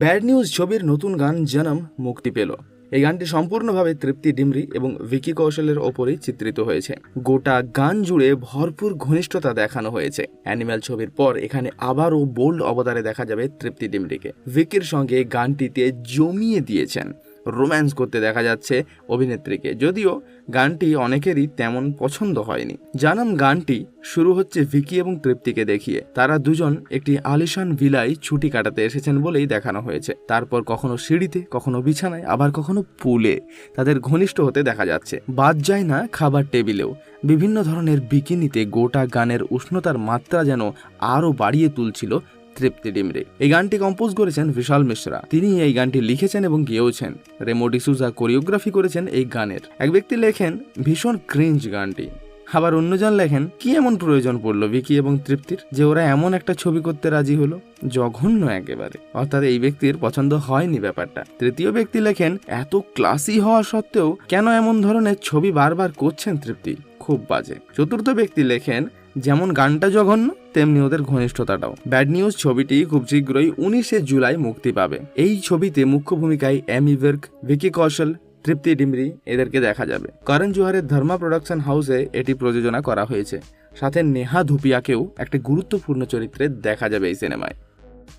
Bad news ছবির নতুন গান জনম মুক্তি পেল। এই গানটি সম্পূর্ণভাবে তৃপ্তি ডিমরি এবং ভিকি কৌশলের ওপরেই চিত্রিত হয়েছে। গোটা গান জুড়ে ভরপুর ঘনিষ্ঠতা দেখানো হয়েছে। অ্যানিম্যাল ছবির পর এখানে আবারও বোল্ড অবতারে দেখা যাবে তৃপ্তি ডিমরিকে। ভিকির সঙ্গে গানটিতে জমিয়ে দিয়েছেন। রোম্যান্স করতে দেখা যাচ্ছে অভিনেত্রীকে। যদিও গানটি অনেকেরই তেমন পছন্দ হয়নি। জানাম গানটি শুরু হচ্ছে ভিকি এবং তৃপ্তিকে দেখিয়ে। তারা দুজন একটি আলিশান ভিলায় ছুটি কাটাতে এসেছেন বলেই দেখানো হয়েছে। তারপর কখনো সিঁড়িতে, কখনো বিছানায়, আবার কখনো পুলে তাদের ঘনিষ্ঠ হতে দেখা যাচ্ছে। বাদ যায় না খাবার টেবিলেও। বিভিন্ন ধরনের বিকিনিতে গোটা গানের উষ্ণতার মাত্রা যেন আরও বাড়িয়ে তুলছিল তৃপ্তি ডিমরে। এই গানটি কম্পোজ করেছেন বিশাল মিশ্রা। তিনি এই গানটি লিখেছেন এবং গেয়েওছেন। রেমো ডিসুজা কোরিওগ্রাফি করেছেন এই গানের। এক ব্যক্তি লেখেন, ভীষণ ক্রিঞ্জ গানটি। আবার অন্যজন লেখেন, কি এমন প্রয়োজন পড়ল বিকি এবং তৃপ্তির যে ওরা এমন একটা ছবি করতে রাজি হলো? জঘন্য একেবারে। অর্থাৎ এই ব্যক্তির পছন্দ হয়নি ব্যাপারটা। তৃতীয় ব্যক্তি লেখেন, এত ক্লাসি হওয়া সত্ত্বেও কেন এমন ধরনের ছবি বারবার করছেন তৃপ্তি? খুব বাজে। চতুর্থ ব্যক্তি লেখেন যেমন গানটা জঘন্য, তেমনি ওদের ঘনিষ্ঠতাটাও। ব্যাড নিউজ ছবিটি খুব শীঘ্রই উনিশে জুলাই মুক্তি পাবে। এই ছবিতে মুখ্য ভূমিকায় অ্যামি ভির্ক ভিকি কৌশল তৃপ্তি ডিমরি এদেরকে দেখা যাবে। করণ জোহারের ধর্মা প্রোডাকশন হাউসে এটি প্রযোজনা করা হয়েছে। সাথে নেহা ধুপিয়াকেও একটি গুরুত্বপূর্ণ চরিত্রে দেখা যাবে এই সিনেমায়।